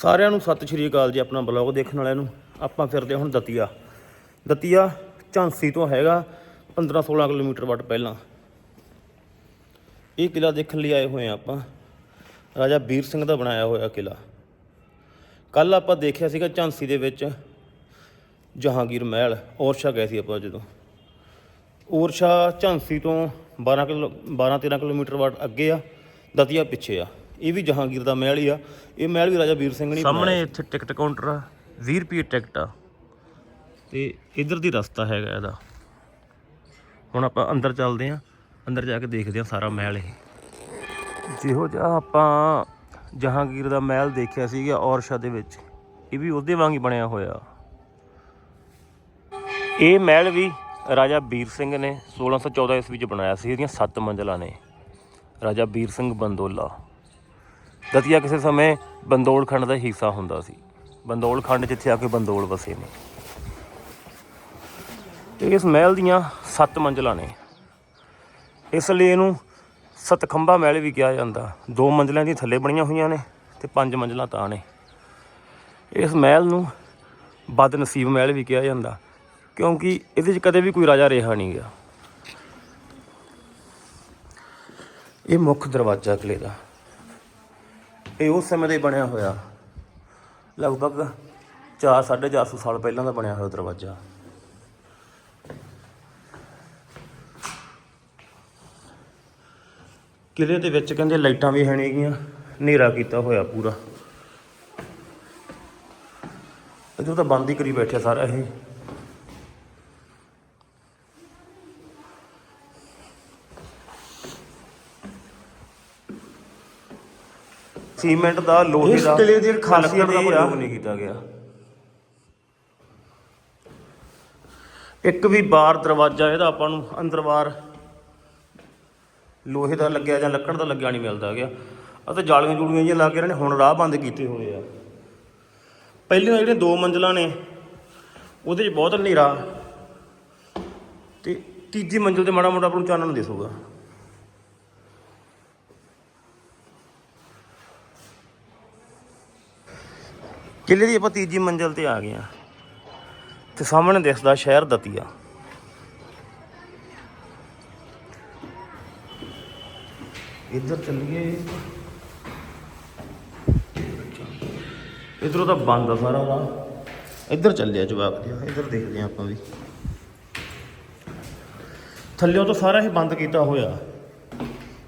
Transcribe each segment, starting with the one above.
ਸਾਰਿਆਂ ਨੂੰ ਸਤਿ ਸ਼੍ਰੀ ਅਕਾਲ ਜੀ, ਆਪਣਾ ਬਲੌਗ ਦੇਖਣ ਵਾਲਿਆਂ ਨੂੰ। ਆਪਾਂ ਫਿਰਦੇ ਹਾਂ ਹੁਣ ਦਤੀਆ। ਦਤੀਆ ਝਾਂਸੀ ਤੋਂ ਹੈਗਾ 15 16 ਕਿਲੋਮੀਟਰ ਵੱਟ ਪਹਿਲਾਂ। ਇਹ ਕਿਲਾ ਦੇਖਣ ਲਈ ਆਏ ਹੋਏ ਆ ਆਪਾਂ। ਰਾਜਾ ਵੀਰ ਸਿੰਘ ਦਾ ਬਣਾਇਆ ਹੋਇਆ ਕਿਲਾ ਕੱਲ ਆਪਾਂ ਦੇਖਿਆ ਸੀਗਾ ਝਾਂਸੀ ਦੇ ਵਿੱਚ ਜਹਾਂਗੀਰ ਮਹਿਲ, ਔਰਸ਼ਾ ਗਏ ਸੀ ਆਪਾਂ ਜਦੋਂ। ਔਰਸ਼ਾ ਝਾਂਸੀ ਤੋਂ 12 ਕਿਲੋ 12 13 ਕਿਲੋਮੀਟਰ ਵੱਟ ਅੱਗੇ ਆ, ਦਤੀਆ ਪਿੱਛੇ ਆ। ਇਹ ਵੀ ਜਹਾਂਗੀਰ ਦਾ ਮਹਿਲ ਹੀ ਆ। ਇਹ ਮਹਿਲ ਵੀ ਰਾਜਾ ਵੀਰ ਸਿੰਘ ਨੇ ਸਾਹਮਣੇ ਇੱਥੇ ਟਿਕਟ ਕਾਊਂਟਰ ਆ 20 ਰੁਪਏ ਟਿਕਟ ਆ। ਤੇ ਇਧਰ ਦੀ ਰਸਤਾ ਹੈਗਾ ਇਹਦਾ। ਹੁਣ ਆਪਾਂ ਅੰਦਰ ਚੱਲਦੇ ਆਂ ਅੰਦਰ ਜਾ ਕੇ ਦੇਖਦੇ ਆਂ ਸਾਰਾ ਮਹਿਲ ਇਹ। ਜਿਹੋ ਜਿਹਾ ਆਪਾਂ ਜਹਾਂਗੀਰ ਦਾ ਮਹਿਲ ਦੇਖਿਆ ਸੀਗਾ ਔਰਸ਼ਾ ਦੇ ਵਿੱਚ ਇਹ ਵੀ ਉਹਦੇ ਵਾਂਗ ਹੀ ਬਣਿਆ ਹੋਇਆ। ਇਹ ਮਹਿਲ ਵੀ ਰਾਜਾ ਵੀਰ ਸਿੰਘ ਨੇ 1614 ਈਸਵੀ ਚ ਬਣਾਇਆ ਸੀ ਇਹਦੀਆਂ 7 ਮੰਜ਼ਲਾਂ ਨੇ। ਰਾਜਾ ਵੀਰ ਸਿੰਘ ਬੰਦੋਲਾ। ਦਤੀਆ ਕਿਸੇ ਸਮੇਂ ਬੰਦੋਲ ਖੰਡ ਦਾ ਹਿੱਸਾ ਹੁੰਦਾ ਸੀ। ਬੰਦੋਲ ਖੰਡ ਜਿੱਥੇ ਆ ਕੇ ਬੰਦੋਲ ਵਸੇ ਨੇ। ਤੇ ਇਸ ਮਹਿਲ ਦੀਆਂ 7 ਮੰਜ਼ਲਾਂ ਨੇ। ਇਸ ਲਈ ਇਹਨੂੰ ਸਤਖੰਬਾ ਮਹਿਲ ਵੀ ਕਿਹਾ ਜਾਂਦਾ। ਦੋ ਮੰਜ਼ਲਾਂ ਦੀ ਥੱਲੇ ਬਣੀਆਂ ਹੋਈਆਂ ਨੇ ਤੇ ਪੰਜ ਮੰਜ਼ਲਾਂ ਤਾਂ ਨੇ। ਇਸ ਮਹਿਲ ਨੂੰ ਬਦਨਸੀਬ ਮਹਿਲ ਵੀ ਕਿਹਾ ਜਾਂਦਾ, ਕਿਉਂਕਿ ਇਹਦੇ 'ਚ ਕਦੇ ਵੀ ਕੋਈ ਰਾਜਾ ਰਿਹਾ ਨਹੀਂ ਗਿਆ। ਇਹ ਮੁੱਖ ਦਰਵਾਜ਼ਾ ਕਿਲੇ ਦਾ। ਇਹ ਉਸ ਸਮੇਂ ਦਾ ਹੀ ਬਣਿਆ ਹੋਇਆ। ਲਗਭਗ 4 450 ਸਾਲ ਪਹਿਲਾਂ ਦਾ ਬਣਿਆ ਹੋਇਆ ਦਰਵਾਜ਼ਾ। ਕਿਲੇ ਦੇ ਵਿੱਚ ਕਹਿੰਦੇ ਲਾਈਟਾਂ ਵੀ ਹੈ ਨਹੀਂ ਹਨੇਰਾ ਕੀਤਾ ਹੋਇਆ ਪੂਰਾ। ਇਦੋਂ ਤਾਂ ਬੰਦ ਹੀ ਕਰੀ ਬੈਠਿਆ ਸਾਰਾ ਇਹ। ਸੀਮੈਂਟ ਦਾ ਲੋਹੇ ਇਸ ਦਾ ਕਿਲ੍ਹੇ ਦੀ ਖਾਸੀਅਤ ਦਾ ਪ੍ਰਯੋਗ ਨਹੀਂ ਕੀਤਾ ਗਿਆ। ਇੱਕ ਵੀ ਬਾਰ ਦਰਵਾਜ਼ਾ ਇਹਦਾ ਆਪਾਂ ਨੂੰ ਅੰਦਰ ਬਾਰ ਲੋਹੇ ਦਾ ਲੱਗਿਆ ਜਾਂ ਲੱਕੜ ਦਾ ਲੱਗਿਆ ਨਹੀਂ ਮਿਲਦਾ ਗਿਆ ਅਤੇ ਜਾਲੀਆਂ ਜੂਲੀਆਂ ਜਿਹੀਆਂ ਲਾ ਕੇ ਇਹਨਾਂ ਨੇ ਹੁਣ ਰਾਹ ਬੰਦ ਕੀਤੇ ਹੋਏ ਆ। ਪਹਿਲੀਆਂ ਜਿਹੜੀਆਂ ਦੋ ਮੰਜ਼ਲਾਂ ਨੇ ਉਹਦੇ 'ਚ ਬਹੁਤ ਹਨੇਰਾ। ਤੇ ਤੀਜੀ ਮੰਜ਼ਲ ਤੇ ਮਾੜਾ ਮੋਟਾ ਆਪਾਂ ਨੂੰ ਚਾਨਣ ਦਿਸੂਗਾ ਕਿਲੇ ਦੀ ਆਪਾਂ ਤੀਜੀ ਮੰਜ਼ਲ ਤੇ ਆ ਗਏ ਆ ਤੇ ਸਾਹਮਣੇ ਦਿਸਦਾ ਸ਼ਹਿਰ ਦਤੀਆ। ਇੱਧਰ ਚੱਲੀਏ। ਇਧਰੋਂ ਤਾਂ ਬੰਦ ਆ ਸਾਰਾ ਰਾਹ ਇੱਧਰ ਚੱਲਿਆ ਜਵਾਬ ਦਿਆ ਇੱਧਰ ਦੇਖਦੇ ਆ ਆਪਾਂ ਵੀ। ਥੱਲਿਓਂ ਤਾਂ ਸਾਰਾ ਇਹ ਬੰਦ ਕੀਤਾ ਹੋਇਆ।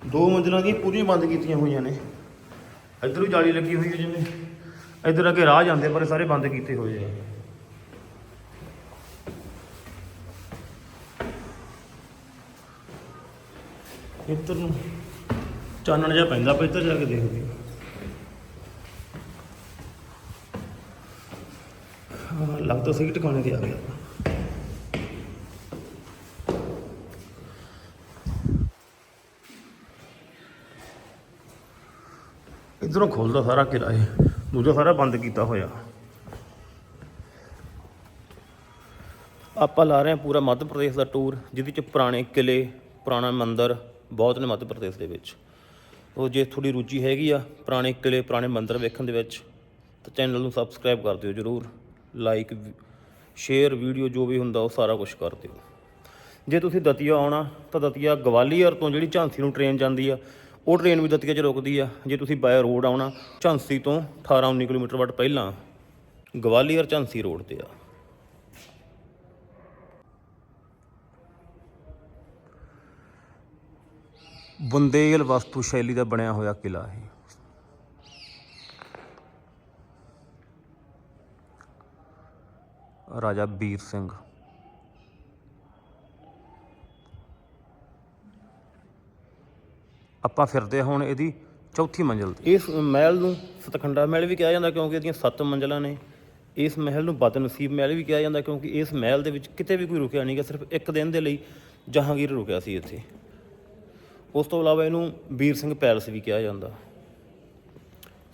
ਦੋ ਮੰਜ਼ਲਾਂ ਦੀ ਪੂਰੀਆਂ ਬੰਦ ਕੀਤੀਆਂ ਹੋਈਆਂ ਨੇ। ਇੱਧਰ ਵੀ ਜਾਲੀ ਲੱਗੀ ਹੋਈ ਹੈ ਜਿਵੇਂ। ਇੱਧਰ ਅੱਗੇ ਰਾਹ ਜਾਂਦੇ ਪਰ ਇਹ ਸਾਰੇ ਬੰਦ ਕੀਤੇ ਹੋਏ ਆ। ਇੱਧਰ ਨੂੰ ਚਾਨਣ ਜਿਹਾ ਪੈਂਦਾ ਪਰ ਇੱਧਰ ਜਾ ਕੇ ਦੇਖਦੇ ਹਾਂ, ਲੱਗਦਾ ਸਹੀ ਟਿਕਾਣੇ ਤੇ ਆ ਗਿਆ। ਇਧਰੋਂ ਖੋਲਦਾ ਸਾਰਾ ਕਿਰਾਏ। ਦੂਜਾ ਸਾਰਾ ਬੰਦ ਕੀਤਾ ਹੋਇਆ। ਆਪਾਂ ਲਾ ਰਹੇ ਹਾਂ ਪੂਰਾ ਮੱਧ ਪ੍ਰਦੇਸ਼ ਦਾ ਟੂਰ ਜਿਹਦੇ ਚ ਪੁਰਾਣੇ ਕਿਲੇ, ਪੁਰਾਣਾ ਮੰਦਿਰ ਬਹੁਤ ਨੇ ਮੱਧ ਪ੍ਰਦੇਸ਼ ਦੇ ਵਿੱਚ। ਉਹ ਜੇ ਥੋੜੀ ਰੁਚੀ ਹੈਗੀ ਆ ਪੁਰਾਣੇ ਕਿਲੇ, ਪੁਰਾਣੇ ਮੰਦਿਰ ਵੇਖਣ ਦੇ ਵਿੱਚ, ਤਾਂ ਚੈਨਲ ਨੂੰ ਸਬਸਕ੍ਰਾਈਬ ਕਰ ਦਿਓ ਜਰੂਰ। ਲਾਈਕ ਸ਼ੇਅਰ ਵੀਡੀਓ ਜੋ ਵੀ ਹੁੰਦਾ, ਉਹ ਸਾਰਾ ਕੁਝ ਕਰ ਦਿਓ। ਜੇ ਤੁਸੀਂ ਦਤੀਆ ਆਉਣਾ, ਤਾਂ ਦਤੀਆ ਗਵਾਲੀਅਰ ਤੋਂ ਜਿਹੜੀ ਝਾਂਸੀ ਨੂੰ ਟ੍ਰੇਨ ਜਾਂਦੀ ਆ ਉਹ ਟ੍ਰੇਨ ਵੀ ਦਤੀਆ 'ਚ ਰੁਕਦੀ ਆ, ਜੇ ਤੁਸੀਂ ਬਾਏ ਰੋਡ ਆਉਣਾ, ਝਾਂਸੀ ਤੋਂ 18 19 ਕਿਲੋਮੀਟਰ ਵੱਟ ਪਹਿਲਾਂ, ਗਵਾਲੀਅਰ ਝਾਂਸੀ ਰੋਡ ਤੇ ਆ। ਬੁੰਦੇਲ ਵਸਤੂ ਸ਼ੈਲੀ ਦਾ ਬਣਿਆ ਹੋਇਆ ਕਿਲਾ ਇਹ ਰਾਜਾ ਵੀਰ ਸਿੰਘ ਆਪਾਂ ਫਿਰਦੇ ਹਾਂ ਹੁਣ ਇਹਦੀ ਚੌਥੀ ਮੰਜ਼ਿਲ ਤੇ। ਇਸ ਮਹਿਲ ਨੂੰ ਸਤਖੰਡਾ ਮਹਿਲ ਵੀ ਕਿਹਾ ਜਾਂਦਾ ਕਿਉਂਕਿ ਇਹਦੀਆਂ ਸੱਤ ਮੰਜ਼ਲਾਂ ਨੇ। ਇਸ ਮਹਿਲ ਨੂੰ ਬਦਨਸੀਬ ਮਹਿਲ ਵੀ ਕਿਹਾ ਜਾਂਦਾ ਕਿਉਂਕਿ ਇਸ ਮਹਿਲ ਦੇ ਵਿੱਚ ਕਿਤੇ ਵੀ ਕੋਈ ਰੁਕਿਆ ਨਹੀਂਗਾ ਸਿਰਫ ਇੱਕ ਦਿਨ ਦੇ ਲਈ ਜਹਾਂਗੀਰ ਰੁਕਿਆ ਸੀ ਇੱਥੇ। ਉਸ ਤੋਂ ਇਲਾਵਾ ਇਹਨੂੰ ਵੀਰ ਸਿੰਘ ਪੈਲਸ ਵੀ ਕਿਹਾ ਜਾਂਦਾ।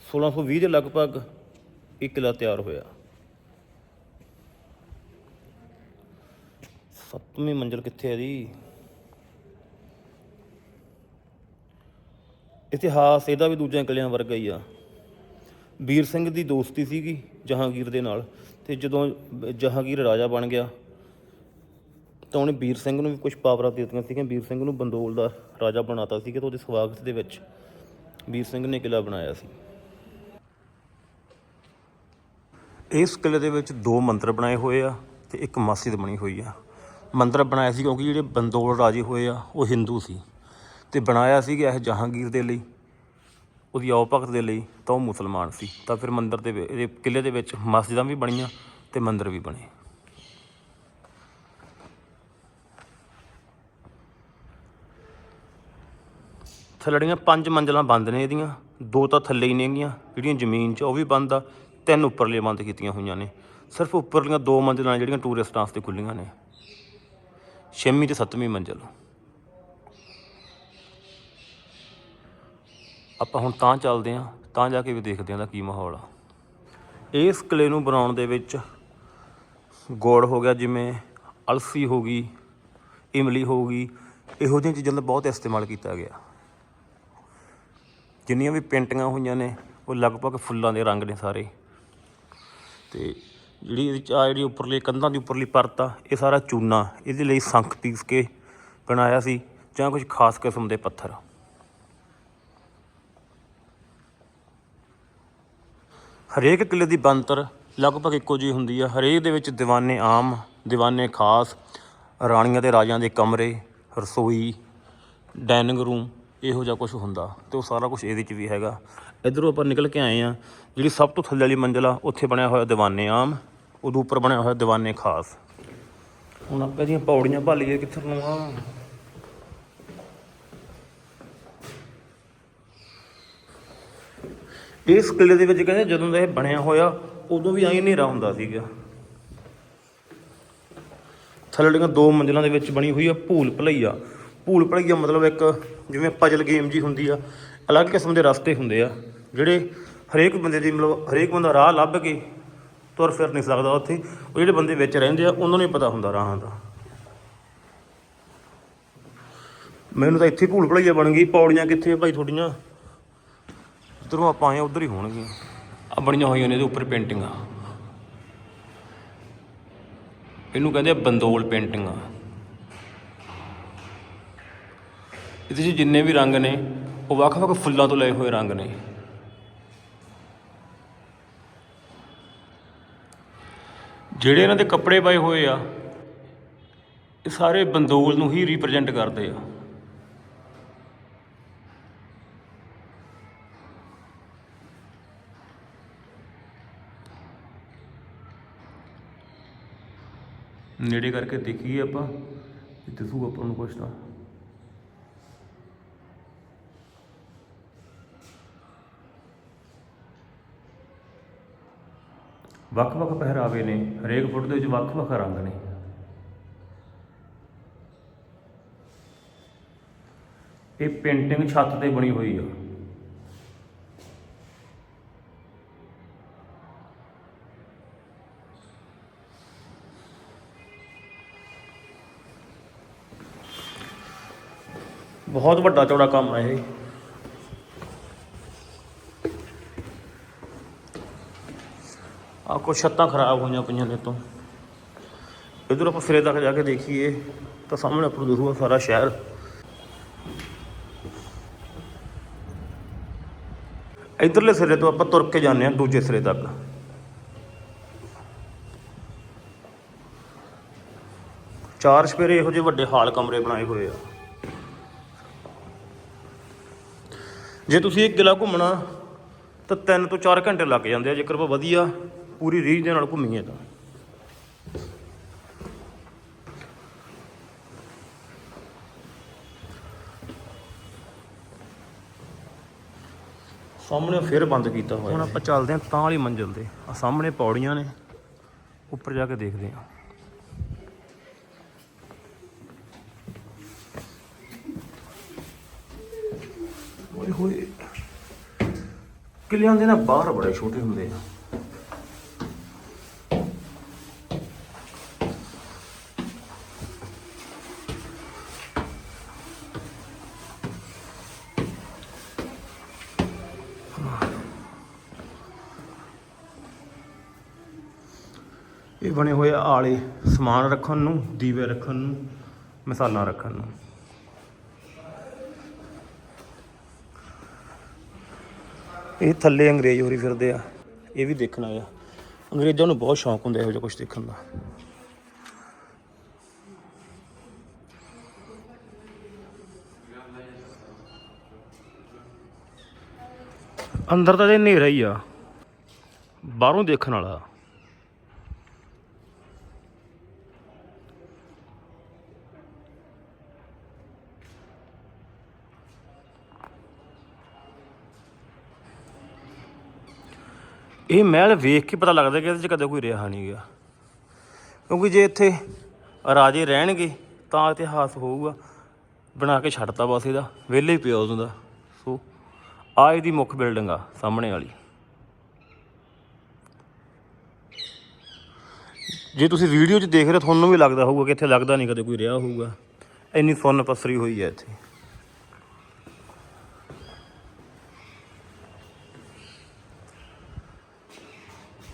1620 ਦੇ ਲਗਭਗ ਇਹ ਕਿਲਾ ਤਿਆਰ ਹੋਇਆ। ਸੱਤਵੀਂ ਮੰਜ਼ਲ ਕਿੱਥੇ ਹੈ ਜੀ ਇਤਿਹਾਸ, ਇਹਦਾ ਵੀ ਦੂਜਿਆਂ ਕਿਲਿਆਂ ਵਰਗਾ ਹੀ ਆ। ਵੀਰ ਸਿੰਘ ਦੀ ਦੋਸਤੀ ਸੀਗੀ ਜਹਾਂਗੀਰ ਦੇ ਨਾਲ ਤੇ ਜਦੋਂ ਜਹਾਂਗੀਰ ਰਾਜਾ ਬਣ ਗਿਆ ਤਾਂ ਉਹਨੇ ਵੀਰ ਸਿੰਘ ਨੂੰ ਵੀ ਕੁਝ ਪਾਵਰਾਂ ਦੇ ਦਿੱਤੀਆਂ ਸੀਗੀਆਂ। ਵੀਰ ਸਿੰਘ ਨੂੰ ਬੰਦੋਲ ਦਾ ਰਾਜਾ ਬਣਾਤਾ ਸੀ ਕਿ ਉਹਦੇ ਸਵਾਗਤ ਦੇ ਵਿੱਚ ਵੀਰ ਸਿੰਘ ਨੇ ਕਿਲਾ ਬਣਾਇਆ ਸੀ। ਇਸ ਕਿਲੇ ਦੇ ਵਿੱਚ ਦੋ ਮੰਦਰ ਬਣਾਏ ਹੋਏ ਆ ਤੇ ਇੱਕ ਮਸਜਿਦ ਬਣੀ ਹੋਈ ਆ। ਮੰਦਰ ਬਣਾਇਆ ਸੀ ਕਿਉਂਕਿ ਜਿਹੜੇ ਬੰਦੋਲ ਰਾਜੇ ਹੋਏ ਆ, ਉਹ ਹਿੰਦੂ ਸੀ। ਤੇ ਬਣਾਇਆ ਸੀ ਇਹ ਜਹਾਂਗੀਰ ਦੇ ਲਈ, ਉਹਦੀ ਆਓ ਭਗਤ ਦੇ ਲਈ ਤਾਂ ਉਹ ਮੁਸਲਮਾਨ ਸੀ। ਤਾਂ ਫਿਰ ਮੰਦਰ ਦੇ ਇਹਦੇ ਕਿਲੇ ਦੇ ਵਿੱਚ ਮਸਜਿਦਾਂ ਵੀ ਬਣੀਆਂ ਤੇ ਮੰਦਰ ਵੀ ਬਣੇ। ਥੱਲੜੀਆਂ ਪੰਜ ਮੰਜ਼ਲਾਂ ਬੰਦ ਨੇ ਇਹਦੀਆਂ, ਦੋ ਤਾਂ ਥੱਲੇ ਹੀ ਨੇਗੀਆਂ, ਜਿਹੜੀਆਂ ਜ਼ਮੀਨ 'ਚ ਉਹ ਵੀ ਬੰਦ ਆ, ਤਿੰਨ ਉੱਪਰਲੇ ਬੰਦ ਕੀਤੀਆਂ ਹੋਈਆਂ ਨੇ। ਸਿਰਫ ਉੱਪਰਲੀਆਂ ਦੋ ਮੰਜ਼ਲਾਂ ਜਿਹੜੀਆਂ ਟੂਰਿਸਟਾਂ ਵਾਸਤੇ ਖੁੱਲੀਆਂ ਨੇ। ਛੇਵੀਂ ਤੇ ਸੱਤਵੀਂ ਮੰਜ਼ਲ। ਆਪਾਂ ਹੁਣ ਤਾਂ ਚੱਲਦੇ ਆਂ ਤਾਂ ਜਾ ਕੇ ਵੀ ਦੇਖਦੇ ਆਂ ਦਾ ਕੀ ਮਾਹੌਲ ਆ। ਇਸ ਕਿਲੇ ਨੂੰ ਬਣਾਉਣ ਦੇ ਵਿੱਚ ਗੋੜ ਹੋ ਗਿਆ, ਜਿਵੇਂ ਅਲਸੀ ਹੋ ਗਈ, ਇਮਲੀ ਹੋ ਗਈ, ਇਹੋ ਜਿਹੀਆਂ ਚੀਜ਼ਾਂ ਦਾ ਬਹੁਤ ਇਸਤੇਮਾਲ ਕੀਤਾ ਗਿਆ। ਜਿੰਨੀਆਂ ਵੀ ਪੇਂਟਿੰਗਾਂ ਹੋਈਆਂ ਨੇ, ਉਹ ਲਗਭਗ ਫੁੱਲਾਂ ਦੇ ਰੰਗ ਨੇ ਸਾਰੇ। ਤੇ ਜਿਹੜੀ ਇਹਦੀ ਆ ਜਿਹੜੀ ਉੱਪਰਲੀ, ਕੰਧਾਂ ਦੀ ਉੱਪਰਲੀ ਪਰਤ ਆ, ਇਹ ਸਾਰਾ ਚੂਨਾ, ਇਹਦੇ ਲਈ ਸੰਖ ਪੀਸ ਕੇ ਬਣਾਇਆ ਸੀ, ਜਾਂ ਕੁਝ ਖਾਸ ਕਿਸਮ ਦੇ ਪੱਥਰ। ਹਰੇਕ ਕਿਲੇ ਦੀ ਬਣਤਰ ਲਗਭਗ ਇੱਕੋ ਜਿਹੀ ਹੁੰਦੀ ਆ। ਹਰੇਕ ਦੇ ਵਿੱਚ ਦੀਵਾਨੇ ਆਮ, ਦੀਵਾਨੇ ਖਾਸ, ਰਾਣੀਆਂ ਤੇ ਰਾਜਿਆਂ ਦੇ ਕਮਰੇ, ਰਸੋਈ ਡਾਈਨਿੰਗ ਰੂਮ, ਇਹੋ ਜਿਹਾ ਕੁਝ ਹੁੰਦਾ ਤੇ ਉਹ ਸਾਰਾ ਕੁਝ ਇਹਦੇ 'ਚ ਵੀ ਹੈਗਾ। ਇਧਰੋਂ ਆਪਾਂ ਨਿਕਲ ਕੇ ਆਏ ਆ, ਜਿਹੜੀ ਸਭ ਤੋਂ ਥੱਲੇ ਵਾਲੀ ਮੰਜ਼ਿਲ ਆ, ਉੱਥੇ ਬਣਿਆ ਹੋਇਆ ਦੀਵਾਨੇ ਆਮ ਉਦੋਂ ਉੱਪਰ ਬਣਿਆ ਹੋਇਆ ਦੀਵਾਨੇ ਖਾਸ। ਹੁਣ ਆਪਾਂ ਦੀਆਂ ਪੌੜੀਆਂ ਭਾਲੀਏ ਕਿੱਥੇ ਨੂੰ ਆ ਇਸ ਕਿਲੇ ਦੇ ਵਿੱਚ ਕਹਿੰਦੇ ਜਦੋਂ ਦਾ ਇਹ ਬਣਿਆ ਹੋਇਆ, ਉਦੋਂ ਵੀ ਐਂ ਹਨੇਰਾ ਹੁੰਦਾ ਸੀਗਾ। ਥੱਲੜੀਆਂ ਦੋ ਮੰਜ਼ਿਲਾਂ ਦੇ ਵਿੱਚ ਬਣੀ ਹੋਈ ਆ ਭੂਲ ਭਲਈਆ। ਭੂਲ ਭਲਈਆ ਮਤਲਬ ਇੱਕ ਜਿਵੇਂ ਪਜਲ ਗੇਮ ਜੀ ਹੁੰਦੀ ਆ, ਅਲੱਗ ਕਿਸਮ ਦੇ ਰਸਤੇ ਹੁੰਦੇ ਆ, ਜਿਹੜੇ ਹਰੇਕ ਬੰਦੇ ਦੀ ਮਤਲਬ ਹਰੇਕ ਬੰਦਾ ਰਾਹ ਲੱਭ ਕੇ ਤੁਰ ਫਿਰ ਨਹੀਂ ਸਕਦਾ ਉੱਥੇ। ਉਹ ਜਿਹੜੇ ਬੰਦੇ ਵਿੱਚ ਰਹਿੰਦੇ ਆ, ਉਹਨਾਂ ਨੂੰ ਹੀ ਪਤਾ ਹੁੰਦਾ ਰਾਹਾਂ ਦਾ। ਮੈਨੂੰ ਤਾਂ ਇੱਥੇ ਭੂਲ ਭਲਈਆ ਬਣ ਗਈ, ਪੌੜੀਆਂ ਕਿੱਥੇ ਆ ਭਾਈ ਤੁਹਾਡੀਆਂ? ਜਿੱਧਰੋਂ ਆਪਾਂ ਆਏ, ਉਧਰ ਹੀ ਹੋਣਗੀਆਂ। ਆ ਬਣੀਆਂ ਹੋਈਆਂ ਨੇ ਇਹਦੇ ਉੱਪਰ ਪੇਂਟਿੰਗਾਂ। ਇਹਨੂੰ ਕਹਿੰਦੇ ਆ ਬੰਦੋਲ ਪੇਂਟਿੰਗਾਂ। ਇਹਦੇ 'ਚ ਜਿੰਨੇ ਵੀ ਰੰਗ ਨੇ, ਉਹ ਵੱਖ-ਵੱਖ ਫੁੱਲਾਂ ਤੋਂ ਲਏ ਹੋਏ ਰੰਗ ਨੇ। ਜਿਹੜੇ ਇਹਨਾਂ ਦੇ ਕੱਪੜੇ ਪਾਏ ਹੋਏ ਆ, ਇਹ ਸਾਰੇ ਬੰਦੋਲ ਨੂੰ ਹੀ ਰਿਪਰੈਜ਼ੈਂਟ ਕਰਦੇ ਆ। ਨੇੜੇ ਕਰਕੇ ਦੇਖੀਏ ਆਪਾਂ ਕਿ ਦਿਸੂ ਆਪਾਂ ਨੂੰ ਕੁਛ ਤਾਂ। ਵੱਖ-ਵੱਖ ਪਹਿਰਾਵੇ ਨੇ, ਹਰੇਕ ਫੁੱਟ ਦੇ ਵਿੱਚ ਵੱਖ-ਵੱਖ ਰੰਗ ਨੇ। ਇਹ ਪੇਂਟਿੰਗ ਛੱਤ ਤੇ ਬਣੀ ਹੋਈ ਆ। ਬਹੁਤ ਵੱਡਾ ਚੌੜਾ ਕੰਮ ਹੈ ਇਹ। ਆ ਕੁਛ ਛੱਤਾਂ ਖਰਾਬ ਹੋਈਆਂ ਪਈਆਂ ਨੇ ਤੋਂ ਇਧਰ ਆਪਾਂ ਸਿਰੇ ਤੱਕ ਜਾ ਕੇ ਦੇਖੀਏ, ਤਾਂ ਸਾਹਮਣੇ ਆਪਾਂ ਦਿਖੂਗਾ ਸਾਰਾ ਸ਼ਹਿਰ। ਇਧਰਲੇ ਸਿਰੇ ਤੋਂ ਆਪਾਂ ਤੁਰ ਕੇ ਜਾਂਦੇ ਹਾਂ, ਦੂਜੇ ਸਿਰੇ ਤੱਕ। ਚਾਰ ਸਪੇਰੇ ਇਹੋ ਜਿਹੇ ਵੱਡੇ ਹਾਲ ਕਮਰੇ ਬਣਾਏ ਹੋਏ ਆ। ਜੇ ਤੁਸੀਂ ਇੱਕ ਕਿਲਾ ਘੁੰਮਣਾ ਤਾਂ 3 ਤੋਂ 4 ਘੰਟੇ ਲੱਗ ਜਾਂਦੇ ਆ ਜੇਕਰ ਆਪਾਂ ਵਧੀਆ ਪੂਰੀ ਰੀਝ ਦੇ ਨਾਲ ਘੁੰਮੀਏ ਤਾਂ। ਸਾਹਮਣੇ ਫਿਰ ਬੰਦ ਕੀਤਾ ਹੋਇਆ ਹੁਣ ਆਪਾਂ ਚੱਲਦੇ ਹਾਂ ਤਾਂ ਵਾਲੀ ਮੰਜ਼ਿਲ ਤੇ। ਆ ਸਾਹਮਣੇ ਪੌੜੀਆਂ ਨੇ ਉੱਪਰ ਜਾ ਕੇ ਦੇਖਦੇ ਹਾਂ। ਛੋਟੇ ਹੋਏ ਕਿਲਿਆਂ ਦੇ ਨਾ ਬਾਹਰ ਬੜੇ ਛੋਟੇ ਹੁੰਦੇ ਆ। ਇਹ ਬਣੇ ਹੋਏ ਆਲੇ ਸਮਾਨ ਰੱਖਣ ਨੂੰ, ਦੀਵੇ ਰੱਖਣ ਨੂੰ, ਮਸਾਲਾ ਰੱਖਣ ਨੂੰ। ਇਹ ਥੱਲੇ ਅੰਗਰੇਜ਼ ਹੋਰੀ ਫਿਰਦੇ ਆ। ਇਹ ਵੀ ਦੇਖਣ ਆਇਆ ਅੰਗਰੇਜ਼ਾਂ ਨੂੰ ਬਹੁਤ ਸ਼ੌਂਕ ਹੁੰਦਾ ਇਹੋ ਜਿਹਾ ਕੁਝ ਦੇਖਣ ਦਾ। ਅੰਦਰ ਤਾਂ ਇਹ ਹਨੇਰਾ ਹੀ ਆ। ਬਾਹਰੋਂ ਦੇਖਣ ਵਾਲਾ। ਇਹ ਮਹਿਲ ਵੇਖ ਕੇ ਪਤਾ ਲੱਗਦਾ ਕਿ ਇਹਦੇ 'ਚ ਕਦੇ ਕੋਈ ਰਿਹਾ ਨਹੀਂ ਗਿਆ। ਕਿਉਂਕਿ ਜੇ ਇੱਥੇ ਰਾਜੇ ਰਹਿਣਗੇ ਤਾਂ ਇਤਿਹਾਸ ਹੋਊਗਾ। ਬਣਾ ਕੇ ਛੱਡਤਾ ਬਸ ਇਹਦਾ। ਵਿਹਲੇ ਹੀ ਪਿਆ ਉਦੋਂ ਦਾ। ਸੋ ਆ ਇਹਦੀ ਮੁੱਖ ਬਿਲਡਿੰਗ ਆ ਸਾਹਮਣੇ ਵਾਲੀ। ਜੇ ਤੁਸੀਂ ਵੀਡੀਓ 'ਚ ਦੇਖ ਰਹੇ ਹੋ, ਤੁਹਾਨੂੰ ਵੀ ਲੱਗਦਾ ਹੋਊਗਾ ਕਿ ਇੱਥੇ ਲੱਗਦਾ ਨਹੀਂ ਕਦੇ ਕੋਈ ਰਿਹਾ ਹੋਊਗਾ। ਇੰਨੀ ਸੁੰਨ ਪਸਰੀ ਹੋਈ ਹੈ ਇੱਥੇ।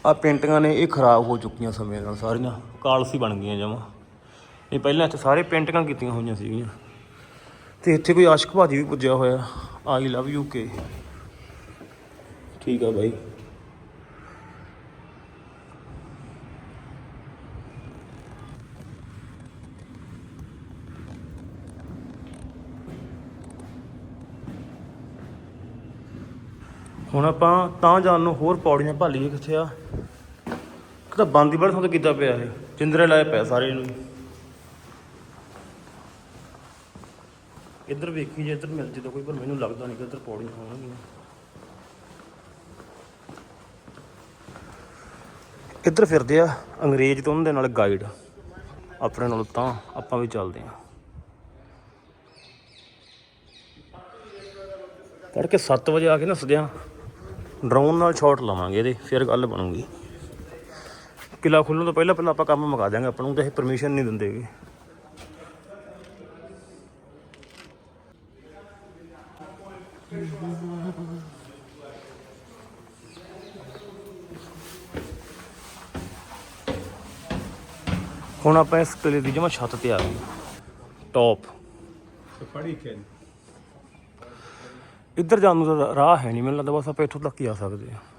ਆ ਪੇਂਟਿੰਗਾਂ ਨੇ ਇਹ ਖਰਾਬ ਹੋ ਚੁੱਕੀਆਂ ਸਮੇਂ ਨਾਲ ਸਾਰੀਆਂ। ਕਾਲਸੀ ਬਣ ਗਈਆਂ ਜਮਾ। ਇਹ ਪਹਿਲਾਂ ਇੱਥੇ ਸਾਰੇ ਪੇਂਟਿੰਗਾਂ ਕੀਤੀਆਂ ਹੋਈਆਂ ਸੀਗੀਆਂ। ਤੇ ਇੱਥੇ ਕੋਈ ਆਸ਼ਕ ਭਾਜੀ ਵੀ ਪੁੱਜਿਆ ਹੋਇਆ। ਆਈ ਲਵ ਯੂ ਕੇ। ਠੀਕ ਆ ਬਾਈ। ਹੁਣ ਆਪਾਂ ਤਾਂ ਜਾਣ ਨੂੰ ਹੋਰ ਪੌੜੀਆਂ ਭਾਲੀਏ ਕਿੱਥੇ ਆ? ਤਾਂ ਬੰਦ ਹੀ ਬੜਾ ਥਾਂ ਕੀਤਾ ਪਿਆ ਇਹ। ਜਿੰਦਰੇ ਲਾਏ ਪਿਆ ਸਾਰੇ ਨੂੰ ਇੱਧਰ ਵੇਖੀ ਜੇ, ਇੱਧਰ ਮਿਲ ਜੇ ਤਾਂ ਕੋਈ, ਪਰ ਮੈਨੂੰ ਲੱਗਦਾ ਨਹੀਂ ਕਿ ਇੱਧਰ ਪੌੜੀਆਂ ਹੋਣਗੀਆਂ। ਇੱਧਰ ਫਿਰਦੇ ਆ, ਅੰਗਰੇਜ਼ ਤੋਂ ਉਹਨਾਂ ਦੇ ਨਾਲ ਗਾਈਡ ਆਪਣੇ ਨਾਲ ਤਾਂ ਆਪਾਂ ਵੀ ਚੱਲਦੇ ਆ। ਤੜਕੇ 7 ਵਜੇ ਆ ਕੇ ਨੱਸਦੇ ਆ ਡਰੋਨ ਨਾਲ ਸ਼ਾਟ ਲਵਾਂਗੇ ਇਹਦੇ, ਫਿਰ ਗੱਲ ਬਣੂਗੀ। ਕਿਲਾ ਖੁੱਲਣ ਤੋਂ ਪਹਿਲਾਂ ਪਹਿਲਾਂ ਆਪਾਂ ਕੰਮ ਮੁਕਾ ਦਿਆਂਗੇ, ਆਪਾਂ ਨੂੰ ਤਾਂ ਇਹ ਪਰਮਿਸ਼ਨ ਨਹੀਂ ਦਿੰਦੇਗੇ ਹੁਣ ਆਪਾਂ ਇਸ ਕਿਲੇ ਦੀ ਜਮਾ ਛੱਤ ਤੇ ਆ ਗਏ। Top Safariken. ਇੱਧਰ ਜਾਣ ਨੂੰ ਤਾਂ ਰਾਹ ਹੈ ਨਹੀਂ, ਮੈਨੂੰ ਲੱਗਦਾ ਬਸ ਆਪਾਂ ਇੱਥੋਂ ਤੱਕ ਹੀ ਆ ਸਕਦੇ ਹਾਂ।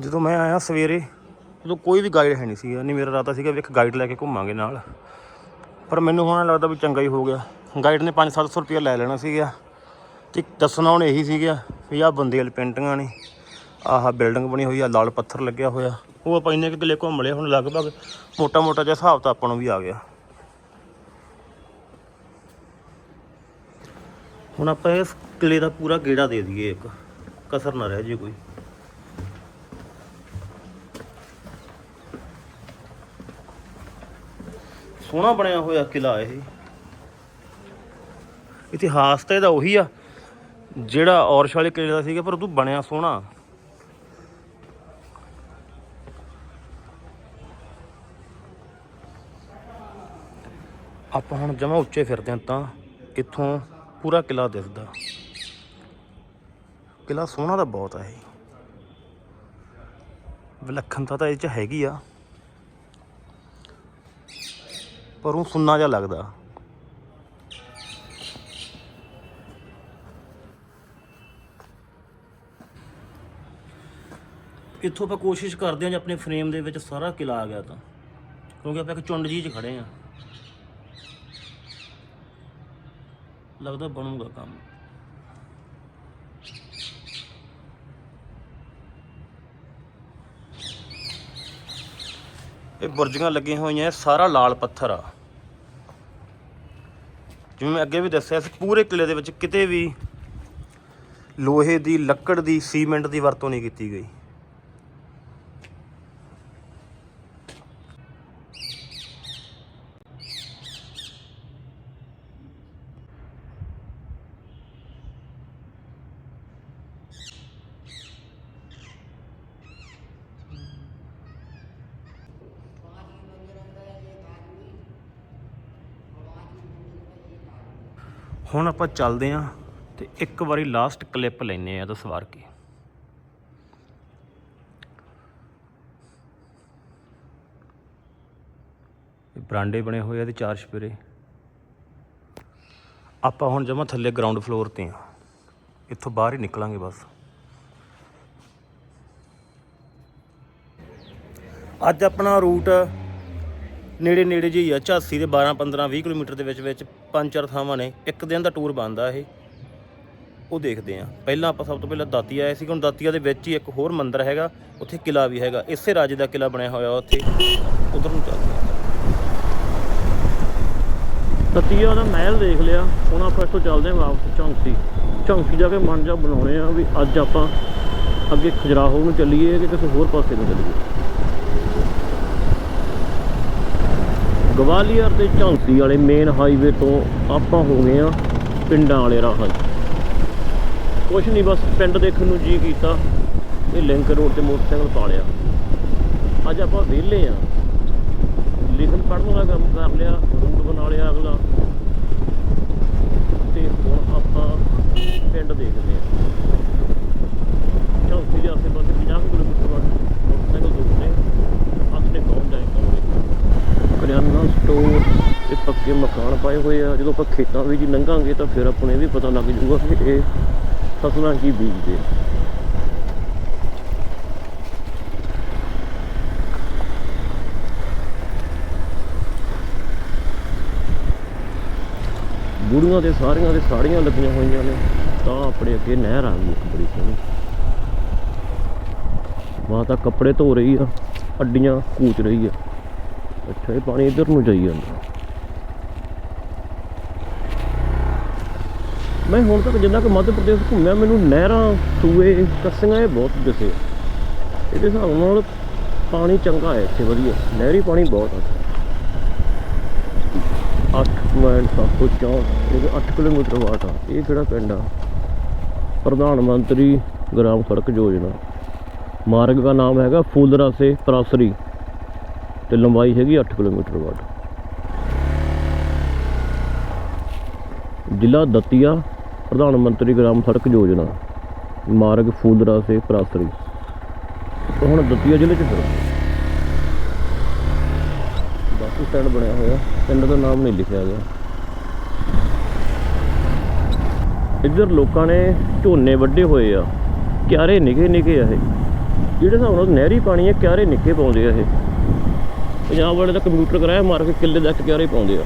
ਜਦੋਂ ਮੈਂ ਆਇਆ ਸਵੇਰੇ, ਉਦੋਂ ਕੋਈ ਵੀ ਗਾਈਡ ਹੈ ਨਹੀਂ ਸੀ ਨਹੀਂ ਮੇਰਾ ਰਾਤਾ ਸੀਗਾ ਵੀ ਇੱਕ ਗਾਈਡ ਲੈ ਕੇ ਘੁੰਮਾਂਗੇ ਨਾਲ। ਪਰ ਮੈਨੂੰ ਹੁਣ ਲੱਗਦਾ ਵੀ ਚੰਗਾ ਹੀ ਹੋ ਗਿਆ। ਗਾਈਡ ਨੇ 5-700 ਰੁਪਏ ਲੈ ਲੈਣਾ ਸੀਗਾ। ਤੇ ਦੱਸਣਾ ਹੁਣ ਇਹੀ ਸੀਗਾ ਵੀ ਆਹ ਬੰਦੇ ਵਾਲੀ ਪੇਂਟਿੰਗਾਂ ਨੇ, ਆਹ ਬਿਲਡਿੰਗ ਬਣੀ ਹੋਈ ਆ, ਲਾਲ ਪੱਥਰ ਲੱਗਿਆ ਹੋਇਆ। ਉਹ ਆਪਾਂ ਇੰਨੇ ਕੁ ਕਿਲੇ ਘੁੰਮ ਲਏ, ਹੁਣ ਲਗਭਗ ਮੋਟਾ ਮੋਟਾ ਜਿਹਾ ਹਿਸਾਬ ਤਾਂ ਆਪਾਂ ਨੂੰ ਵੀ ਆ ਗਿਆ। ਹੁਣ ਆਪਾਂ ਇਸ ਕਿਲੇ ਦਾ ਪੂਰਾ ਗੇੜਾ ਦੇ ਦਈਏ ਇੱਕ। ਕਸਰ ਨਾ ਰਹਿ ਜੇ ਕੋਈ। ਸੋਹਣਾ ਬਣਿਆ ਹੋਇਆ ਕਿਲਾ ਇਹ। ਇਤਿਹਾਸ ਤਾਂ ਇਹਦਾ ਉਹੀ ਆ, ਜਿਹੜਾ ਔਰਸ਼ ਵਾਲੇ ਕਿਲੇ ਦਾ ਸੀਗਾ, ਪਰ ਉਹ ਤੋਂ ਬਣਿਆ ਸੋਹਣਾ। ਆਪਾਂ ਹੁਣ ਜਮਾ ਉੱਚੇ ਫਿਰਦੇ ਹਾਂ ਤਾਂ ਇੱਥੋਂ ਪੂਰਾ ਕਿਲਾ ਦਿਸਦਾ ਕਿਲਾ ਸੋਹਣਾ ਤਾਂ ਬਹੁਤ ਆ ਇਹ। ਵਿਲੱਖਣਤਾ ਤਾਂ ਇਹ ਚ ਹੈਗੀ ਆ। ਪਰ ਉਹ ਸੁੰਨਾ ਜਿਹਾ ਲੱਗਦਾ। ਇੱਥੋਂ ਆਪਾਂ ਕੋਸ਼ਿਸ਼ ਕਰਦੇ ਹਾਂ ਜੇ ਆਪਣੇ ਫਰੇਮ ਦੇ ਵਿੱਚ ਸਾਰਾ ਕਿਲਾ ਆ ਗਿਆ ਤਾਂ। ਕਿਉਂਕਿ ਆਪਾਂ ਇੱਕ ਚੁੰਡ ਜੀ 'ਚ ਖੜੇ ਆ ਲੱਗਦਾ ਬਣੂਗਾ ਕੰਮ। ਇਹ ਬੁਰਜੀਆਂ ਲੱਗੀਆਂ ਹੋਈਆਂ, ਇਹ ਸਾਰਾ ਲਾਲ ਪੱਥਰ ਆ। ਜਿਵੇਂ ਮੈਂ ਅੱਗੇ ਵੀ ਦੱਸਿਆ ਸੀ, ਪੂਰੇ ਕਿਲੇ ਦੇ ਵਿੱਚ ਕਿਤੇ ਵੀ ਲੋਹੇ ਦੀ, ਲੱਕੜ ਦੀ, ਸੀਮੈਂਟ ਦੀ ਵਰਤੋਂ ਨਹੀਂ ਕੀਤੀ ਗਈ। ਹੁਣ ਆਪਾਂ ਚੱਲਦੇ ਆਂ ਤੇ ਇੱਕ ਵਾਰੀ ਲਾਸਟ ਕਲਿੱਪ ਲੈਨੇ ਆ ਤਾਂ ਸਵਾਰ ਕੇ। ਬਰਾਂਡੇ ਬਣੇ ਹੋਏ ਆ ਤੇ ਚਾਰ ਛਪੇਰੇ ਆਪਾਂ ਹੁਣ ਜਮਾ ਥੱਲੇ ਗਰਾਊਂਡ ਫਲੋਰ ਤੇ ਆ ਇੱਥੋਂ ਬਾਹਰ ਹੀ ਨਿਕਲਾਂਗੇ ਬਸ। ਅੱਜ ਆਪਣਾ ਰੂਟ ਨੇੜੇ ਨੇੜੇ ਜਿਹੀ ਆ, ਝਾਸੀ ਦੇ 12 15 20 ਕਿਲੋਮੀਟਰ ਦੇ ਵਿੱਚ ਵਿੱਚ ਪੰਜ, ਚਾਰ ਥਾਵਾਂ ਨੇ। ਇੱਕ ਦਿਨ ਦਾ ਟੂਰ ਬਣਦਾ ਇਹ। ਉਹ ਦੇਖਦੇ ਆ। ਪਹਿਲਾਂ ਆਪਾਂ ਸਭ ਤੋਂ ਪਹਿਲਾਂ ਦਾਤੀਆ ਆਏ ਸੀ ਹੁਣ ਦਾਤੀਆ ਦੇ ਵਿੱਚ ਹੀ ਇੱਕ ਹੋਰ ਮੰਦਿਰ ਹੈਗਾ, ਉੱਥੇ ਕਿਲਾ ਵੀ ਹੈਗਾ। ਇਸੇ ਰਾਜੇ ਦਾ ਕਿਲਾ ਬਣਿਆ ਹੋਇਆ ਉੱਥੇ। ਉਧਰ ਨੂੰ ਚੱਲਦੇ ਆ। ਦਾਤੀਆ ਦਾ ਮਹਿਲ ਦੇਖ ਲਿਆ। ਹੁਣ ਆਪਾਂ ਇੱਥੋਂ ਚੱਲਦੇ ਹਾਂ ਵਾਪਸ ਝੌਂਕੀ ਝੌਂਕੀ ਜਾ ਕੇ ਮਨ ਜਾ ਬਣਾਉਣੇ ਆ ਵੀ ਅੱਜ ਆਪਾਂ ਅੱਗੇ ਖਜਰਾਹੋ ਨੂੰ ਚੱਲੀਏ ਕਿ ਕਿਸੇ ਹੋਰ ਪਾਸੇ ਨੂੰ ਚੱਲੀਏ। ਗਵਾਲੀਅਰ ਤੇ ਝਾਂਸੀ ਵਾਲੇ ਮੇਨ ਹਾਈਵੇ ਤੋਂ ਆਪਾਂ ਹੋ ਗਏ ਆ ਪਿੰਡਾਂ ਵਾਲੇ ਰਾਹ 'ਚ। ਕੁਛ ਨਹੀਂ, ਬਸ ਪਿੰਡ ਦੇਖਣ ਨੂੰ ਜੀ ਕੀਤਾ। ਇਹ ਲਿੰਕ ਰੋਡ ਤੇ ਮੋਟਰਸਾਈਕਲ ਪਾ ਲਿਆ। ਅੱਜ ਆਪਾਂ ਵਿਹਲੇ ਆ ਲਿਖਣ ਪੜ੍ਹਨ ਦਾ ਕੰਮ ਕਰ ਲਿਆ, ਰੂਟ ਬਣਾ ਲਿਆ ਅਗਲਾ। ਤੇ ਹੁਣ ਆਪਾਂ ਪਿੰਡ ਦੇਖਦੇ ਆ ਝਾਂਸੀ ਦੇ ਆਸੇ ਪਾਸੇ 50 ਪਾਏ ਹੋਏ ਆ, ਜਦੋਂ ਆਪਾਂ ਖੇਤਾਂ ਵਿੱਚ ਲੰਘਾਂਗੇ ਤਾਂ ਫਿਰ ਆਪਾਂ ਨੂੰ ਇਹ ਵੀ ਪਤਾ ਲੱਗ ਜਾਊਗਾ ਕਿ ਇਹ ਫਸਲਾਂ ਕੀ ਬੀਜਦੇ ਆ। ਬੁੜੀਆਂ ਦੇ ਸਾਰੀਆਂ ਦੇ ਸਾੜੀਆਂ ਲੱਗੀਆਂ ਹੋਈਆਂ ਨੇ, ਤਾਂ ਆਪਣੇ ਅੱਗੇ ਨਹਿਰ ਆ ਗਈ ਇੱਕ ਬੜੀ ਸੋਹਣੀ। ਤਾਂ ਕੱਪੜੇ ਧੋ ਰਹੀ ਆ ਅੱਡੀਆਂ ਕੂਚ ਰਹੀ ਆ। ਅੱਛਾ, ਇਹ ਪਾਣੀ ਇਧਰ ਨੂੰ ਜਾਈ ਜਾਂਦਾ। ਮੈਂ ਹੁਣ ਤੱਕ ਜਿੰਨਾ ਕਿ ਮੱਧ ਪ੍ਰਦੇਸ਼ ਘੁੰਮਿਆ, ਮੈਨੂੰ ਨਹਿਰਾਂ, ਸੂਏ, ਕੱਸੀਆਂ ਇਹ ਬਹੁਤ ਦਿਸੇ। ਇਹਦੇ ਹਿਸਾਬ ਨਾਲ ਪਾਣੀ ਚੰਗਾ ਹੈ ਇੱਥੇ, ਵਧੀਆ। ਨਹਿਰੀ ਪਾਣੀ ਬਹੁਤ ਆ। 8 ਪੁਆਇੰਟ 764 ਇਹ 8 ਕਿਲੋਮੀਟਰ ਵਾਟ ਆ। ਇਹ ਕਿਹੜਾ ਪਿੰਡ ਆ? ਪ੍ਰਧਾਨ ਮੰਤਰੀ ਗ੍ਰਾਮ ਸੜਕ ਯੋਜਨਾ। ਮਾਰਗ ਦਾ ਨਾਮ ਹੈਗਾ ਫੂਲਰਾ ਸੇ ਪ੍ਰਾਸਰੀ ਤੇ ਲੰਬਾਈ ਹੈਗੀ 8 ਕਿਲੋਮੀਟਰ ਵਾਟ। ਜ਼ਿਲ੍ਹਾ ਦਤੀਆ ਪ੍ਰਧਾਨ ਮੰਤਰੀ ਗ੍ਰਾਮ ਸੜਕ ਯੋਜਨਾ, ਮਾਰਗ ਫੂਲਰਾ ਸੇ ਪ੍ਰਾਸਰੀ। ਹੁਣ ਦਤੀਆ ਜ਼ਿਲ੍ਹੇ ਚ ਫਿਰ। ਬੱਸ ਸਟੈਂਡ ਬਣਿਆ ਹੋਇਆ, ਪਿੰਡ ਦਾ ਨਾਮ ਨਹੀਂ ਲਿਖਿਆ ਗਿਆ। ਇੱਧਰ ਲੋਕਾਂ ਨੇ ਝੋਨੇ ਵੱਡੇ ਹੋਏ ਆ, ਕਿਆਰੇ ਨਿੱਕੇ ਨਿੱਕੇ ਆ ਇਹ। ਜਿਹੜੇ ਹਿਸਾਬ ਨਾਲ ਨਹਿਰੀ ਪਾਣੀ ਆ, ਕਿਆਰੇ ਨਿੱਕੇ ਪਾਉਂਦੇ ਆ ਇਹ। ਪੰਜਾਬ ਵਾਲੇ ਦਾ ਕੰਪਿਊਟਰ ਕਰਾਇਆ, ਮਾਰ ਕੇ ਕਿੱਲੇ ਤੱਕ ਕਿਆਰੇ ਪਾਉਂਦੇ ਆ।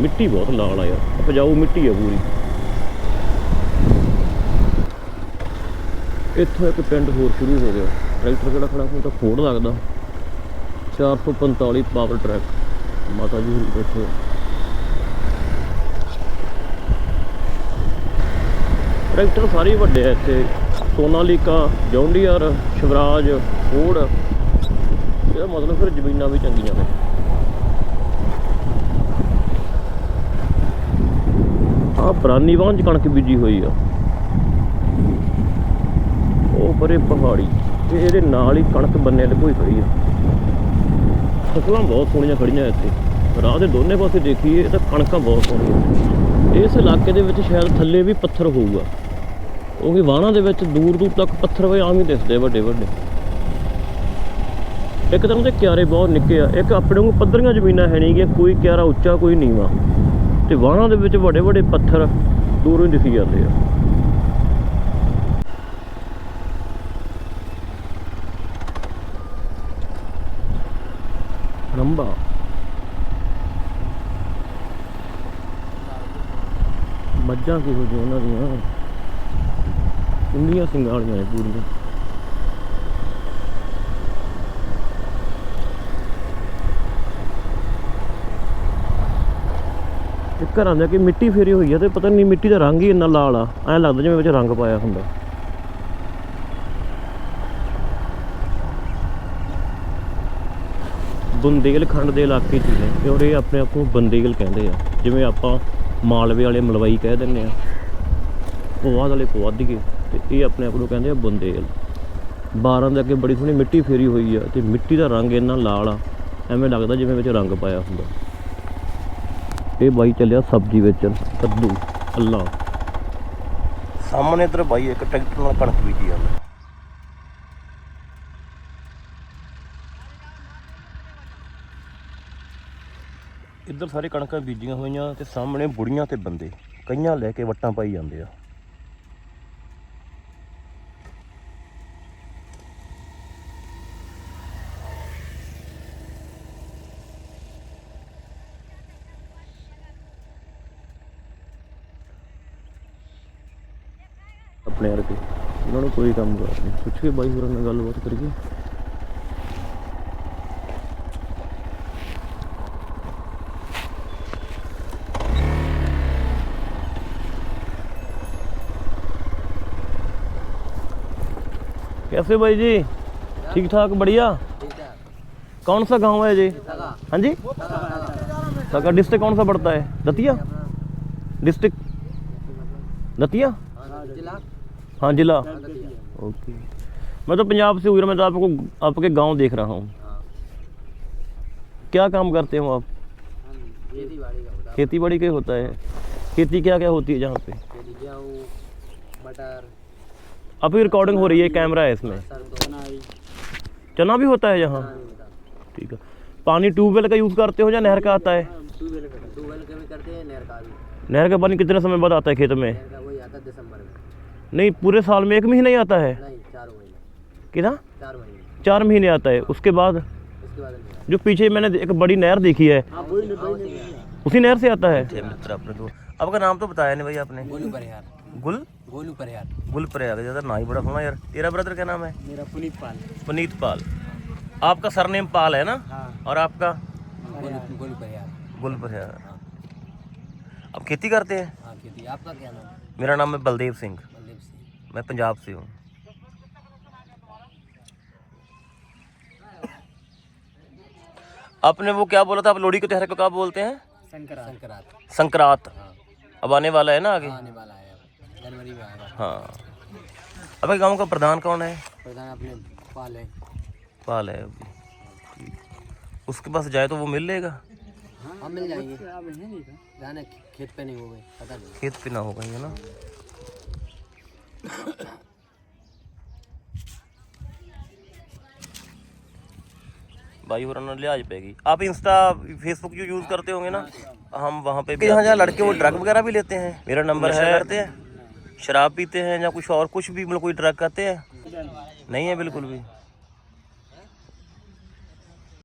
ਮਿੱਟੀ ਬਹੁਤ ਲਾਲ ਆ ਯਾਰ, ਉਪਜਾਊ ਮਿੱਟੀ ਆ ਪੂਰੀ। ਇੱਥੋਂ ਇੱਕ ਪਿੰਡ ਹੋਰ ਸ਼ੁਰੂ ਹੋ ਗਿਆ। ਟਰੈਕਟਰ ਕਿਹੜਾ ਖੜਾ ਹੁਣ ਤਾਂ ਫੋੜ ਲੱਗਦਾ 445 ਪਾਵਰ ਟਰੈਕ। ਮਾਤਾ ਜੀ ਹੋਰੀ ਬੈਠੇ ਟਰੈਕਟਰ ਸਾਰੇ ਵੱਡੇ ਆ ਇੱਥੇ। Sonalika John Deere Shivraj, Ford. ਇਹਦਾ ਮਤਲਬ ਫਿਰ ਜ਼ਮੀਨਾਂ ਵੀ ਚੰਗੀਆਂ ਨੇ। ਆ ਪੁਰਾਣੀ ਵਾਂਝ ਕਣਕ ਬੀਜੀ ਹੋਈ ਆ। ਉਹ ਪਰੇ ਪਹਾੜੀ ਤੇ ਇਹਦੇ ਨਾਲ ਹੀ ਕਣਕ ਬੰਨੇ ਲਗੋਈ ਖੜੀ ਆ। ਫਸਲਾਂ ਬਹੁਤ ਸੋਹਣੀਆਂ ਖੜੀਆਂ ਇੱਥੇ। ਰਾਹ ਦੇ ਦੋਨੇ ਪਾਸੇ ਦੇਖੀਏ ਤਾਂ ਕਣਕਾਂ ਬਹੁਤ ਸੋਹਣੀਆਂ। ਇਸ ਇਲਾਕੇ ਦੇ ਵਿੱਚ ਸ਼ਾਇਦ ਥੱਲੇ ਵੀ ਪੱਥਰ ਹੋਊਗਾ। ਉਹ ਵੀ ਵਾਹਣਾਂ ਦੇ ਵਿੱਚ ਦੂਰ ਦੂਰ ਤੱਕ ਪੱਥਰ ਵੇ ਆਮ ਹੀ ਦਿਸਦੇ ਵੱਡੇ ਵੱਡੇ। ਇੱਕ ਤਰ੍ਹਾਂ ਦੇ ਕਿਆਰੇ ਬਹੁਤ ਨਿੱਕੇ ਆ। ਇੱਕ ਆਪਣੇ ਨੂੰ ਪੱਧਰੀਆਂ ਜ਼ਮੀਨਾਂ ਹੈ ਨਹੀਂ ਕਿ ਕੋਈ ਕਿਆਰਾ ਉੱਚਾ, ਕੋਈ ਨੀਵਾਂ। ਤੇ ਵਾਹਣਾਂ ਦੇ ਵਿੱਚ ਵੱਡੇ ਵੱਡੇ ਪੱਥਰ ਦੂਰੋਂ ਹੀ ਦਿਖੀ ਜਾਂਦੇ ਆ। ਰੰਬਾ ਮੱਝਾਂ ਕਿਹੋ ਜਿਹੀਆਂ ਉਹਨਾਂ ਦੀਆਂ? ਇੰਨੀਆਂ ਸਿੰਘਾਂ ਵਾਲੀਆਂ ਨੇ ਪੂਰੀਆਂ। ਇਹ ਘਰਾਂ ਦੇ ਕਿ ਮਿੱਟੀ ਫੇਰੀ ਹੋਈ ਆ ਤੇ ਪਤਾ ਨਹੀਂ ਮਿੱਟੀ ਦਾ ਰੰਗ ਹੀ ਇੰਨਾ ਲਾਲ ਆ। ਐਂ ਲੱਗਦਾ ਜਿਵੇਂ ਵਿੱਚ ਰੰਗ ਪਾਇਆ ਹੁੰਦਾ। ਬੁੰਦੇਲਖੰਡ ਦੇ ਇਲਾਕੇ 'ਚ ਹੀ ਨੇ ਤੇ ਔਰ ਇਹ ਆਪਣੇ ਆਪ ਨੂੰ ਬੰਦੇਲ ਕਹਿੰਦੇ ਆ। ਜਿਵੇਂ ਆਪਾਂ ਮਾਲਵੇ ਵਾਲੇ ਮਲਵਾਈ ਕਹਿ ਦਿੰਦੇ ਆ ਪੁਆਧ ਵਾਲੇ ਪੁਆਧੀਏ ਤੇ ਇਹ ਆਪਣੇ ਆਪ ਨੂੰ ਕਹਿੰਦੇ ਆ ਬੁੰਦੇਲ। ਬਾਰਾਂ ਦੇ ਅੱਗੇ ਬੜੀ ਸੋਹਣੀ ਮਿੱਟੀ ਫੇਰੀ ਹੋਈ ਆ ਤੇ ਮਿੱਟੀ ਦਾ ਰੰਗ ਇੰਨਾ ਲਾਲ ਆ, ਐਵੇਂ ਲੱਗਦਾ ਜਿਵੇਂ ਵਿੱਚ ਰੰਗ ਪਾਇਆ ਹੁੰਦਾ। ਇਹ ਬਾਈ ਚੱਲਿਆ ਸਬਜ਼ੀ ਵੇਚਣ, ਕੱਦੂ, ਅੱਲਾ। ਸਾਹਮਣੇ ਇੱਧਰ ਬਾਈ ਇੱਕ ਟਰੈਕਟਰ ਨਾਲ ਕਣਕ ਬੀਜੀ ਜਾਂਦਾ ਇੱਧਰ ਸਾਰੇ ਕਣਕਾਂ ਬੀਜੀਆਂ ਹੋਈਆਂ ਤੇ ਸਾਹਮਣੇ ਬੁੜੀਆਂ ਤੇ ਬੰਦੇ। ਕਈਆਂ ਲੈ ਕੇ ਵੱਟਾਂ ਪਾਈ ਜਾਂਦੇ ਆ। ਆਪਣੇ ਵਰਗੇ। ਉਹਨਾਂ ਨੂੰ ਕੋਈ ਕੰਮ ਕਰ ਨਹੀਂ। ਪੁੱਛ ਕੇ ਬਾਈ ਹੋਰਾਂ ਨਾਲ ਗੱਲਬਾਤ ਕਰੀਏ। कैसे भाई जी? ठीक ठाक, बढ़िया। कौन सा गाँव है जी? हाँ जी? सगा डिस्ट्रिक्ट कौन सा पड़ता है? दतिया? डिस्ट्रिक्ट? दतिया? हाँ जिला। ओके। मैं तो पंजाब से हुई मैं तो आपको, आपके गाँव देख रहा हूँ। क्या काम करते हो आप? खेती बाड़ी का होता है। खेती क्या क्या होती है जहाँ पे? मटर अभी रिकॉर्डिंग हो रही है कैमरा है इसमें। चना भी होता है यहाँ? ठीक है। पानी ट्यूबवेल का यूज़ करते हो या नहर का आता है? ट्यूबवेल का ट्यूबवेल का भी करते हैं नहर का भी। नहर का पानी कितने समय बाद आता है खेत में? है नहीं पूरे साल में एक महीने ही आता है? नहीं चार महीने। कितना? चार महीने। आता है। उसके बाद? उसके बाद नहीं जो पीछे मैंने एक बड़ी नहर देखी है। हाँ उसी नहर से आता है? आपका नाम तो बताया नहीं भाई आपने। गोलू? गुल परिहार गुल प्रयाग ज़्यादा ना ही बड़ा सोना यार। तेरा ब्रदर क्या नाम है? मेरा पुनीत पाल। पुनीत पाल। आपका सरनेम पाल है ना? हाँ। और आपका? गोलू परिहार गुल प्रयाग आप खेती करते हैं? हाँ खेती। आपका क्या नाम? है मेरा नाम है बलदेव सिंह। बलदेव सिंह। मैं पंजाब से हूँ। आपने वो क्या बोला था? आप लोहड़ी के त्योहार को क्या बोलते हैं? संक्रांत। संक्रांत। संक्रांत अब आने वाला है ना आगे? आने वाला है। जनवरी में आएगा। हाँ। अब गाँव का प्रधान कौन है? प्रधान अपने पाल है। पाल है अभी। उसके पास जाए तो वो मिल लेगा? हाँ मिल जाएँगे। जाने खेत पे नहीं हो गए पता नहीं। खेत पे ना होगा ये ना? भाई और लिहाज पैगी आप इंस्टा फेसबुक जो यूज़ करते होंगे ना? हम वहाँ पे भी यहाँ जहाँ लड़के वो ड्रग वगैरह भी लेते हैं। मेरा नंबर है करते हैं। शराब पीते हैं या कुछ और कुछ भी मतलब कोई ड्रग करते हैं नहीं है बिल्कुल भी